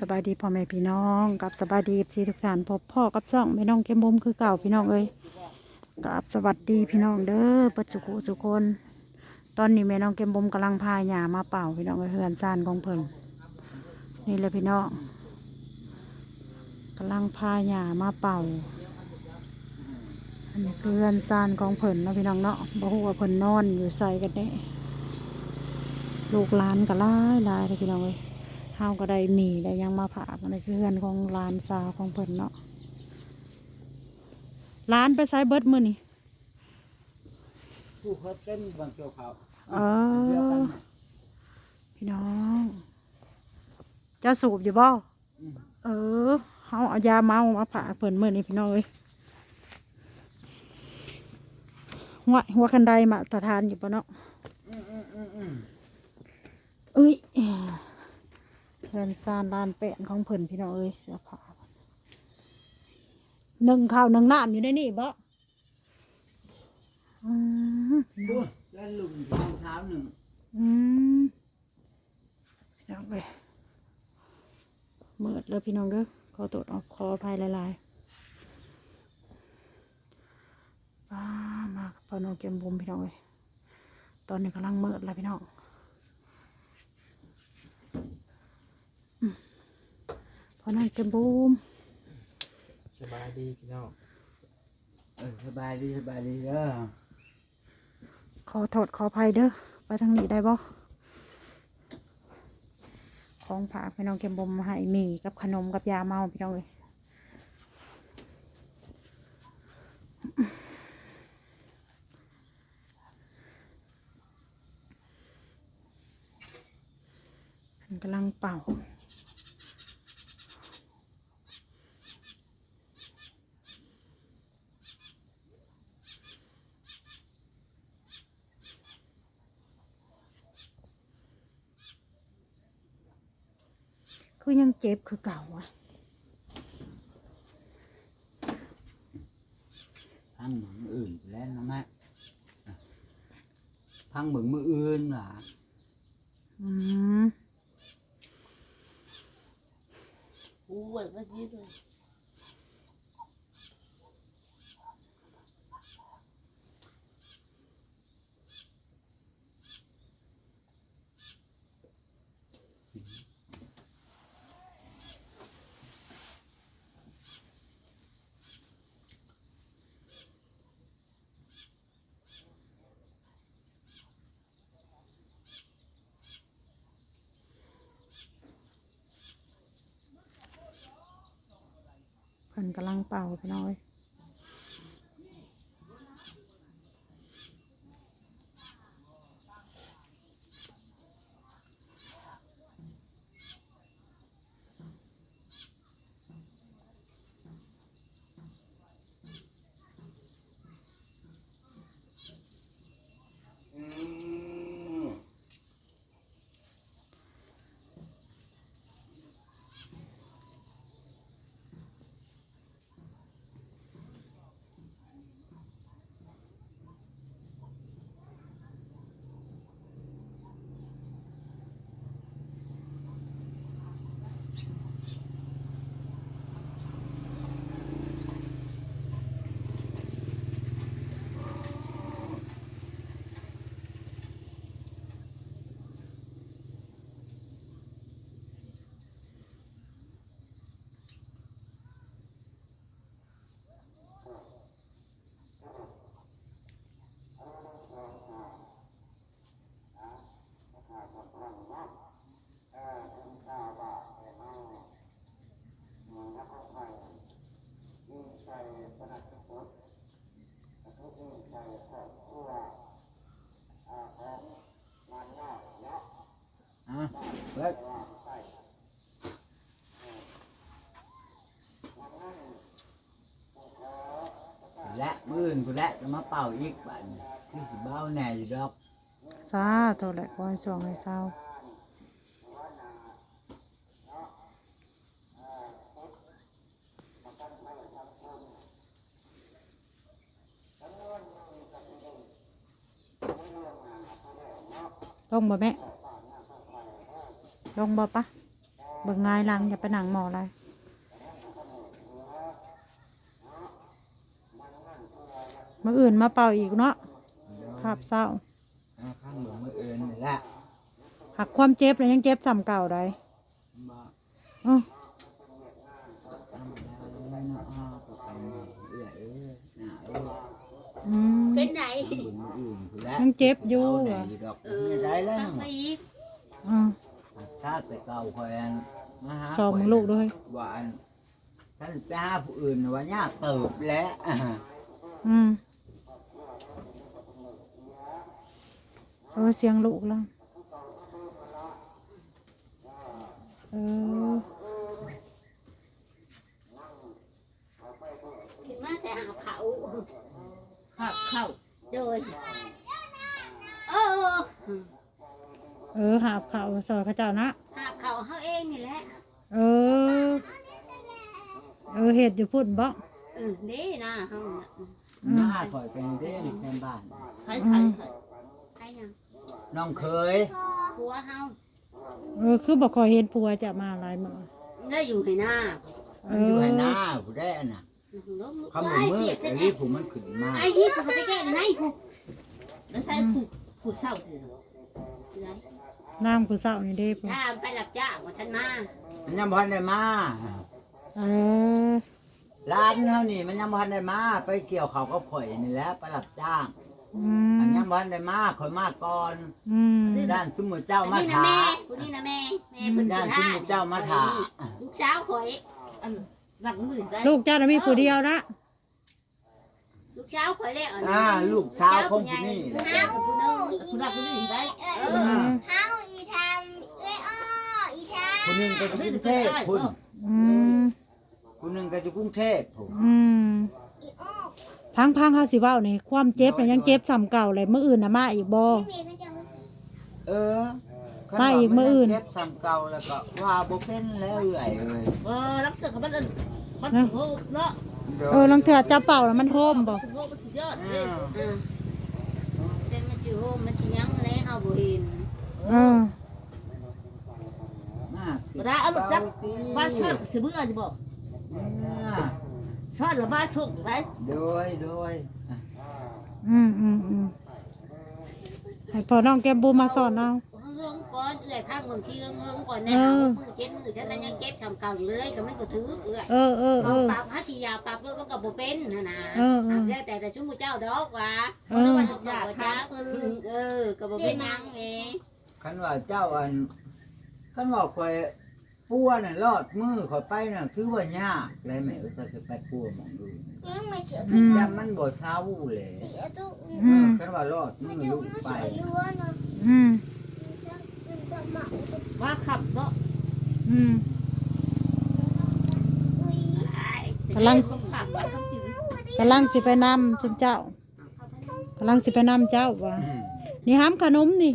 สบายดีพ่อแม่พี่น้องกับสบายดีสีทุกท่านพบพ่อกับซ่องแม่น้องเข้มบุมคือเก่าพี่น้องเอ้ยกับสวัสดีพี่น้องเด้อปัจจุกุสุคน ตอนนี้แม่น้องเข้มบุมกำลังพาหญ้ามาเป่าพี่น้องเอ้ยเฮือนซานของเพิ่นนี่เลยพี่น้องกำลังพาหญ้ามาเป่าอันนี้คือเฮือนซานของเพิ่นนะพี่น้องเนาะบ่ฮู้ว่าเพิ่นนอนอยู่ใส่กันเด้ลูกหลานก็หลายหลายเลยพี่น้องเอ้ย เฮาก็ได้หมีได้หยังมาผากในคือเพื่อนของร้านสาวของเพิ่นเนาะร้านไปไซเบิร์ดมือนี่ผู้เขาเต้นบางเกี่ยวเขาเออพี่น้องเจ้าสูบอยู่บ่อืมเออเฮาเอายาเมามาผากเพิ่นมือนี่พี่น้องเอ้ยหัวหัวคันไดมาตรฐานอยู่ปะเนาะอืมอืมอืมอืมเอ้ย เพื่อนซานร้านแปะนของเพิ่นพี่น้องเอ้ยเสื้อผ้าหนึ่งข้าวหนึ่งน้ำอยู่ในนี่บ่อืมพี่น้ดูองแล้วลุงรองเท้าหนึ่งอืมพี่น้องเอ้ยเมิดเลยพี่น้องเด้อขอตรวจออกคอภายหลายๆป้ามากับพ่อน้องเกมบุมพี่น้องเอ้ยตอนนี้กำลังเมิดแล้วพี่น้องอืมพ่ อน้องเกมบุมสบายดีพี่น้องเออสบายดีสบายดีเด้อขอโทษขออภัยเด้อไปทางนี้ได้บ่ของผากพี่น้องเกมบุมมาให้มีกับขนมกับยาเมาพี่น้องเลยกำลังเป่า คือยังเจ็บคือเก่าอะพังเหมืองอื่นแล้วนะแม่อะพังเหมืองมืออื่นล่ะอืมกูเว้ยก็ยืดเลย เพิ่ นกำลังเป่าพี่น้อย อะเบิดและมื่นกูและจะมาเป่าอีกบันคือสิเบ้าแหน่อยู่ดอกจ้าตัวแหละก้อนสองให้เศร้าลงบ่แม่ ลงบ่ปะบิ่งง่ายหลังอย่าไปหนังหมออะไรมื่ออื่นมาเป่าอีกเนาะภาพเศร้าเอาพังเบิ่งมืออื่นนี่แหละหักความเจ็บเลยยังเจ็บซ้ำเก่าได้บ่อ้อธรรมดาเลยเนาะอ้าวก็ไปเอื้อยเอ้ยหน้าเอ้ยอืมเป็นไหนพังเบิ่งมืออื่นพุ่นแหละยังเจ็บอยู่เอาไหนเหรอดอกเอไม่อได้แล้วทำไปอีกอ่า ชาติแต่เก่าคอยอันมาหาสอบมึงลูกด้วย ว่าอันท่านไปหาผู้อื่นว่ายากเติบแล้วอ่าอืมเออเสียงลูกแล้วเออถึงมาแต่หาเขาหักเข้าโดยเออ เออหาบ เขาวซอยเขาเจ้านะหาเขาเขาเองนี่แหละเออ เออเห็ดอยู่พุ่นบ่เออนี่นะเฮาน่ะอืมมาคอยเป็นเด้นแทนบ้าน ใครใครใครใครยังน้องเคยผัวเฮาเออคือบอกคอยเห็นผัวจะมาหลายมื้อได้อยู่ให้หน้าเอมันอยู่อให้หน้าผู้ได้อันน่ะล้มลุกคำหนึ่งมืดไอ้นี่ผู้มันขึ้นมาไอ้ที่ผมไปแก้ยังไงผู้แล้วใช่ผู้ผู้เศร้าคือ น้ำกูเศร้านี่เด้พุ่นถ้าไปรับจ้างว่าท่านมามันยังพันได้มาเออร้านเขานี่มันยังพันได้มาไปเกี่ยวเขาก็ข่อยนี่แหล้วไปรับจ้างอือันมยังพันได้มาข่อยมาก่อนอืมด้านซุมือเจ้ามานี่นะถาแม่ผู้นี่นะแม่แม่เพิ่นด้านสิซุหามือเจ้ามาถาลูกสาวข่อยอันหลังหมื่นได้ลูกเจ้าน่ะมีผู้เดียวนะลูกสาวข่อยแล้วอ่าลูกสาวของผู้นี่แหละเฮาผู้นึงคุณหลักคุณหมื่นได้เออือมเฮาอีทำเอ้ยอ้ออีทำ คนหนึ่งก็อยู่กรุงเทพพุ่นอืมคนหนึ่งก็อยู่กรุงเทพพุ่นอืมอีอ้อพังพังๆเฮาสิเว้านี่ความเจ็บน่ะยังเจ็บซ้ำเก่าเลยมื้ออื่นน่ะมาอีกบ่พี่เมย์ก็จะมาซื้อเออมาอีกมื้ออื่น เจ็บซ้ำเก่าแล้วก็ว่าบ่เป็นแล้วเอื่อยเลยเออรับเสือกับมันอันมันสุดโหดเนาะเออลังเถื่อจับเป่าแล้วมันโฮมบ่สุดโหดมันสุดยอดเลอ่ายอ่าแต่มันสิโฮมมันสิยังแล้วเฮาบ่เห็นเออ มาสิเวลาเอาลูกจับบ้านชอดสิเบื่อจะบอกอ่าชอดแล้วบ้านส่งได้โดยโดยอะอืมอืมอืมให้พอน้องแก้มบูมาสอนเอาเรื่องก่อนเอื้อยพังเบิ่งสิเรื่องเรื่องก่อนแน่เอเฮาอมือเจ็ดมือฉันนั้นยังเก็บชำเก่าอยู่เลยก็มันก็ถือเอื้อยเออเออเอเอาอปรับหาสิยาปรับด้วยมันก็บ่เป็นหั่นน่ะเออเออแล้วแต่แต่ชุมเจ้าดอกว่าเออว่าอยากจักเออก็บ่เป็นหยังแหมคันว่าเจ้าอัน คันว่าข่อยปัวน่ะรอดมือข่อยไปน่ะคือว่ายากเลยแม่ก็จะไปปัวหมองดูยังไม่เชื่ออืมจำมันบ่เศร้าเลยพี่เอาตู้อืมคันว่ารอดมืไม่อเจ้าลูกมือไปสวยล้วนเนาะอืมมันจะเหมาตัวว่าขับเนาะอืมอุ้ยกำลัง ขับว่าต้องจืดกำลังสิไปนำจุมเจ้ากำลังสิไปนำเจ้าว่ะอืมนี่ห้ามขนมนี่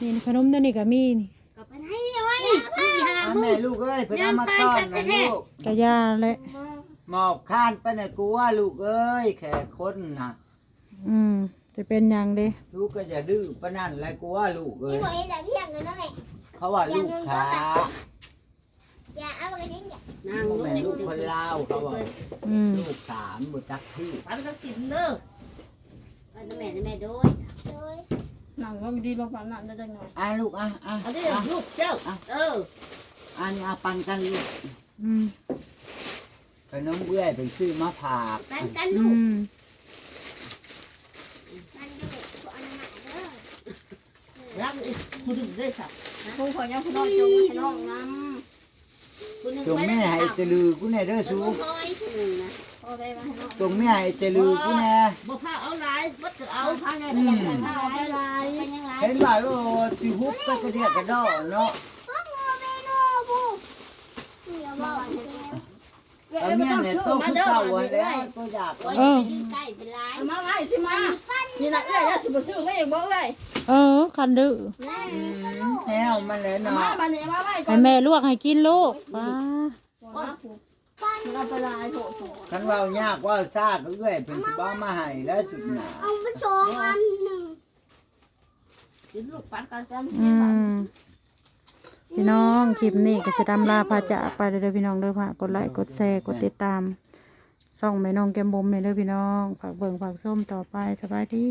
นี่ขนมตัวนี้ก็มีนี่ ก็ไปให้ไว้พี่หา อะ มื แม่อลูกเอ้ยไปนำมาต้อนนะลูกกะยาแหละหมอบข้านไปน่ะกูว่าลูกเอ้ยแค่คนน่ะอืมจะเป็นหยังเด้ลูกก็อย่าดื้อปานนั้นแหละกูว่าลูกเอ้พี่ยบอกให้แต่พี่อย่างนั้นนะแม่เขาว่าลูกขาอย่าเอาไปทิ้งอย่านางลูกแม่ในลูกคนลาวเขาว่าอืมลูกสามบ่จักที่ปันก็กินเด้อว่าแม่แม่โดยโดยหนังก็ดีลงปันนั่นได้จังไงอะลูกอะอะอันนี้อะลูกเจ้า เออ อันนี้เอาปันกันลูกอืมขนมเบื้อยเป็นซื้อมาผากกันกันอืลูกมมันก็เลยขออนุญาตเด้อรักอีกผู้ดึงได้สักคงขอยังพี่น้องจงให้น้องนำคุณนึกจงไว้แม่ให้เจลือกูแน่เด้อสูสูงคอยถึงนะพอได้มาให้น้องจงแม่ให้เจลือกูแน่บ่พาเอาหลายบ่จะเอาเอาพังไงไปยังไงพังเอาไปลายไปยังไงเห็นว่าโอ้สิฮุบก็กระเดียกกระดอเนาะพวกงูเมนูบู อย่าบอกเอาแม่เนี่ยโตขึ้นเก่าไว้แล้วตัวอยากโอ้ยไปยืนใกล้เป็นลายเอามาไว้สิมานี่ละเอ้ยสิบ่ซื้อไว้เองบ่เอ้ยเออคันดื้ออืมแนวมันเลยเอาเนาะมาบัดนี้เอามาไว้ก่อให้นแม่ลวกให้กินลูกป้าเอาไปลายโถโถคันเว่ายากว่าซากก็เอ้อยเพิ่นสิบ่มาให้แล้วสุดหนาเอาไปสองอันหนึ่งกินลูกปันกันกันอืม พี่น้องคลิปนี้ก็จะดำลาพาจะไปเลยเด้อพี่น้องเด้อฝากกดไลค์กดแชร์กดติดตามส่องแม่น้องแก้มบุ๋มเนี่ยเด้อพี่น้องฝากเบิ่งฝากส้มต่อไปสบายดี